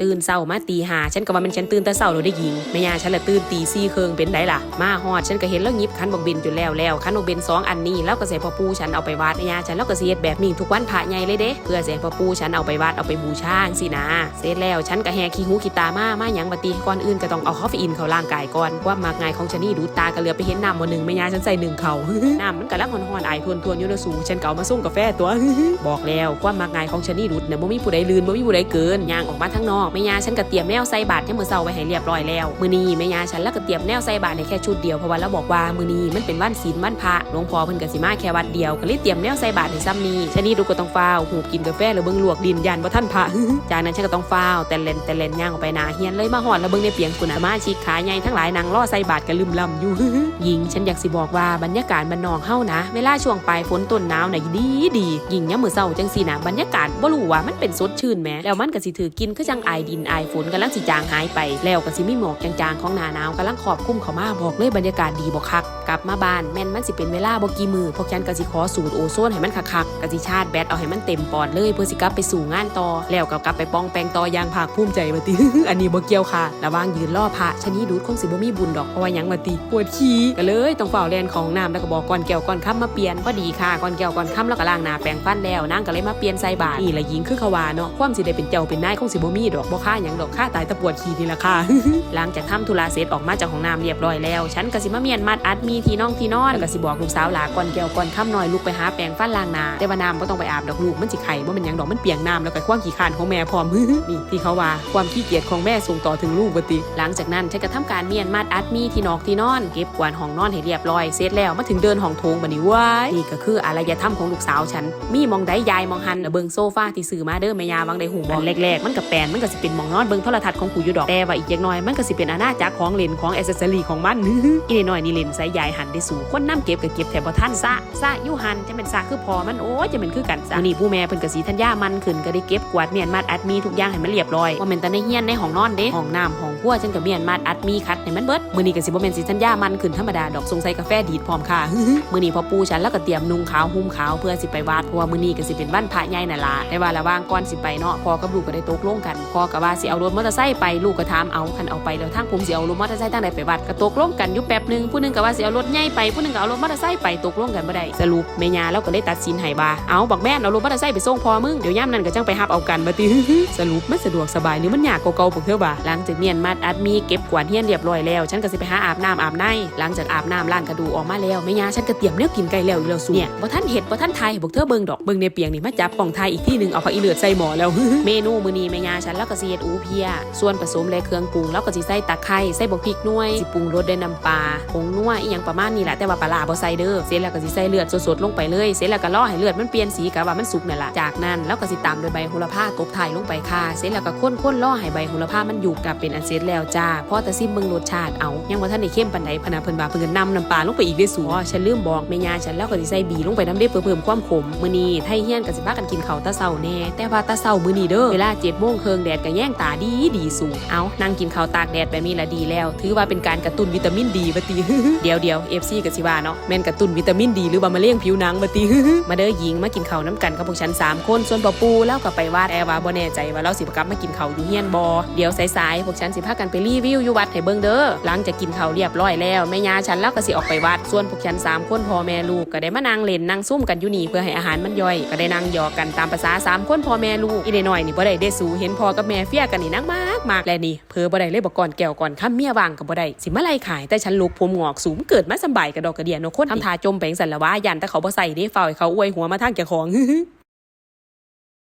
ตื่นเศร้ามาตีหาฉันก็ว่ามันฉันตื่นแต่เศร้าเราได้ยิงแม่ยาฉันละตื่นตีสี่เคิงเป็นได้ล่ะ มาฮอดฉันก็เห็นแล้วหยิบคันบอกเบนจนแล้วแล้วคันบอกเบนสองอันนี้แล้วก็เสียพ่อปูฉันเอาไปวัดแม่ยาฉันแล้วก็เสียดแบบนี้ทุกวันพระใหญ่เลยเด้เพื่อเสียพ่อปูฉันเอาไปวัดเอาไปบูชาสินะเสร็จแล้วฉันก็แฮขี้หูขี้ตามามาหยังบัตีก่อนอื่นก็ต้องเอาคอฟเฟอีนเข้าร่างกายก่อนความากง่ายของฉันนี่ดูตาก็เหลือไปเห็นน้ำมหนึ่งแม่ยาฉันใส่หนึ่งเขาน้ำมันกำลังหอนๆไอายทวนๆอยู่ในสูฉันก็เอามาส่งกาแฟตัวบอกแล้วความมากง่ายของฉันนี่ดุดเนี่ยบ่มีผู้ใดลืนบ่มีผู้ใดเกินย่างออกมาทางนอกแม่ยาฉันก็เตรียมแนวใส่บาตรให้มือเศร้าไว้ให้เรียบร้อยแล้วมือนี้แม่ยาฉันแล้วก็เตรียมแนวใส่บาตรให้แค่ชุดเดียวเพราะว่าเราบอกว่ามือนี้มันเป็นวันศีลวันพระหลวงพ่อเพิ่นก็สิมาแค่วัดเดียวก็เลยเตรียมแนวใส่บาตรให้ซ้ำนี้ฉันนี่ดูก็ต้องฟ้าวหูกินกาแฟหรือเบิ่งลวกดินยันบ่าทันพระจากนั้นฉันก็ต้องฟ้าวแต่เลนแต่เลนย่างออกไปนาเฮียนเลยมาหอดแล้วเบิ่งในเปียงคุน่ะสมาชิกขาใหญ่ทั้งหลายนางรอใส่บาตรกันลืมลำอยู่หญิงฉันอยากสิบอกว่าบรรยากาศมันนองเฮานะ เวลาช่วงปลายฝนต้นหนาวน่ะดีดีหญิงยามมื้อเช้าจังซี่นะบรรยากาศบ่รู้ว่ามันเป็นสดชื่นแหมแล้วมันก็สิถือกินคือจังอดินอายฝนกำลังสิจางหายไป แล้วก็สิมีหมอกจางๆของหนาหนาวกำลังขอบคุ้มเขามาบอกเลยบรรยากาศดีบ่คัก กลับมาบ้านแม่นมันสิเป็นเวลาบ่กี่มือพวกฉันก็สิขอสูตรโอโซนให้มันคักๆก็สิชาร์จแบตเอาให้มันเต็มปอดเลยเพื่อสิกลับไปสู่งานต่อ แล้วก็กลับไปปองแปงต่อยางภาคภูมิใจบัดติอันนี้บ่เกี่ยวค่ะ ระว่างยืนรอพระชนีดูดคงสิบ่มีบุญดอกเพราะว่ายังบัดติปวดขี้ก็เลยต้องเฝ้าแลนของน้ำแล้วก็บอกก่อนแก้วก่อนค่ำมาเปลี่ยนก็ดีค่ะก่อนแก้วก่อนค่ำแล้วก็ล้างหน้าแปรงฟันแล้วนางก็เลยมาเปลี่ยนใส่บาตรนี่ละหญิงคือขวาเนาะความสิได้เป็นเจ้าเป็นนายคงสิบ่มีดอกบ่ค่าหยังดอกค่าตายตะปวดขี้นี่ละค่ะหลังจากทำธุระเสร็จออกมาจากห้องน้ำเรียบร้อยแล้วฉันก็สิมาเมียนมัดอัดมีที่น้องที่นอนแล้วก็สิบอกลูกสาวหลาก่อนแก้วก่อนค่ำหน่อยลูกไปหาแปรงฟันล้างหน้าแต่ว่าน้ำบ่ต้องไปอาบดอกลูกมันสิไข่บ่เป็นยังดอกมันเปียกน้ำแล้วก็ความขี้คร้านของแม่พร้อมนี่ที่เขาว่าความขี้เกียจของแม่ส่งต่อถึงลูกบติ หลังจากนั้นฉันก็ทำการเมียนมัดอัดมีที่นอกที่นอน เก็บกวาดห้องนอนให้เรียบร้อยเสร็จแล้วมาถึงเดินห้องโถงบัดนี้ว้ายนี่ก็คืออารยธรรมของลูกสาวฉัน มีมองได้ยายมองหันเบิงโซฟาที่ซื้อมาเด้อแม่ยาวังได้หูบอลแรกๆมันก็แปลนมันก็สิเป็นมองนอนเบิงโทรทัศน์ของกูอยู่ดอกแต่ว่าอีกอย่างน้อยมันก็สิเป็นอาณาจักรของเล่นของแอ c เซสซอรี่ของมันอีน้อยนี่เล่นใส่ยายหัหันได้สู่คนน้ำเก็บก็เก็บแถบบ่ทันซะซะยู่หันจะเป็นซะคือพอมันโอ้จะเป็นคือกันซะนี่ผู้แม่เพิ่นกสิทัญญามันขึ้นก็ได้เก็บกวาดเมียนมัดอัดมีทุกอย่างให้มันเรียบร้อยว่าแม่นแต่ในเฮียนในห้องนอนเด้ห้องน้ำห้องครัวฉันก็เมียนมัดอัดมีคัดให้มันเบิดมื้อนี้ก็สิบ่แม่นสิทัญญามันขึ้นธรรมดาดอกสงสัยกาแฟดีดพร้อมค่ะมื้อนี้พอปูฉันแล้วก็เตรียมนุ่งขาวหุ้มขาวเพื่อสิไปวัดเพราะว่ามื้อนี้ก็สิเป็นวันพระใหญ่น่ะล่ะแต่ว่าระหว่างก่อนสิไปเนาะพ่อกับลูกก็ได้ตกลงกันพ่อก็ว่าสิเอารถมอเตอร์ไซค์ไปลูกก็ถามเอาคันเอาไปแล้วทางผมสิเอารถมอเตอร์ไซค์ทางใดไปวัดก็ตกลงกันอยู่แป๊บนึงผู้นึงก็ว่าสิเอารถถใหญ่ไปผู้หนึ่งก็เอารถมอเตอร์ไซค์ไปตกลงกันบ่ได้สรุปแม่ย่าเราก็เลยตัดสินให้ว่าเอาบักแม่นเอารถมอเตอร์ไซค์ไปส่งพ่อมึงเดี๋ยวยามนั้นก็จังไปรับเอากันบ่ติสรุปมันสะดวกสบายหรือมันยากกว่าเก่าพวกเธอบาหลังจากเมียนมัดอัดมีเก็บกวาดเฮียนเรียบร้อยแล้ว ฉันก็สิไปหาอาบน้ำอาบในหลังจากอาบน้ำล้างกระดูออกมาแล้วแม่ยาฉันก็เตรียมแนวกินไก่แล้วอีกแล้วสูเนี่ยบ่ทันเห็ดบ่ทันไทยให้พวกเธอเบิ่งดอกเบิ่งในเปียงนี่มาจับป่องไทยอีกที่หนึ่งเอาผักอีเลือดใส่หม้อแล้ว เมนูมื้อนี้แม่ยาฉันแล้วก็สิเฮ็ดอูเพีย ส่วนผสมและเครื่องปรุงแล้วก็สิใส่ตะไคร้ใส่บกพริกน่วยสิปรุงรสด้วยน้ำปลาผงนัวอีหยังประมาณนี้แหละแต่ว่าปลาบ่ใส่เด้อเสร็จแล้วก็สิใส่เลือดสดๆลงไปเลยเสร็จแล้วก็รอให้เลือดมันเปลี่ยนสีกะว่ามันสุกนั่นล่ะจากนั้นแล้วก็สิตามด้วยใบโหระพาตบท้ายลงไปค่ะเสร็จแล้วก็ข้นๆรอให้ใบโหระพามันอยู่กับเป็นอันเสร็จแล้วจ้าพอแต่ซิมเบิ่งรสชาติเอายังบ่าทันได้เข้มปานใดพนะเพิ่นว่าเพิ่นก็นำน้ำปลาลงไปอีกเด้อสูอ๋อฉันลืมบอกแม่ย่าฉันแล้วก็สิใส่บีลงไปน้ำเด้เพื่อเพิ่มความขมมื้อนี้ไทเฮียนก็สิพากันกินข้าวตาเช้าแน่แต่ว่าตาเช้ามื้อนี้เด้อเวลา7:00นครึ่งแดดก็แย่งตาดีดีสูงเอานั่งกินข้าวตากแดดแบบนี้ละดีแล้ว ถือว่าเป็นการกระตุ้นวิตามินดีบัดติเดี๋ยวเดียว FC ก็สิว่าเนาะแม่นกระตุ้นวิตามินดีหรือว่ามาเลี้ยงผิวหนังบัดติมาเด้อหญิงมากินข้าวน้ำกันกับพวกฉันสามคนส่วนปอปูแล้วก็ไปวาดแอว่าบ่แน่ใจว่าเราสิกลับมากินข้าวอยู่เฮียนบ่เดี๋ยวสายๆพวกฉันสิพากันไปรีวิวอยู่วัดให้เบิ่งเด้อหลังจากกินข้าวเรียบร้อยแล้วแม่ย่าฉันแล้วก็สิออกไปวัดส่วนพวกฉันสามคนพ่อแม่ลูกก็ได้มานั่งเล่นนั่งซุ่มกันอยู่นี่เพื่อให้อาหารมันย่อย ก็ได้นั่งหยอกกันตามภาษาสามคนพ่อแม่ลูกอีเดน้อยนี่บ่ได้ได้สูเห็นพ่อกับแม่เฟียกันนี่นักมากมากและนี่เพอบ่ได้เลยบอกก่อนแก้วก่อนค้ำเมียวางกับบ่ได้สิมาไล่ขายแต่ฉันลูกผมงอกสูงเกิดมาสบายกับดอกกระเดียนเนาะคนทำทาจมแปลงสันละว่ายันแต่เขาบ่ใส่เด้เฝ้าเขาอวยหัวมาทางแก่ของ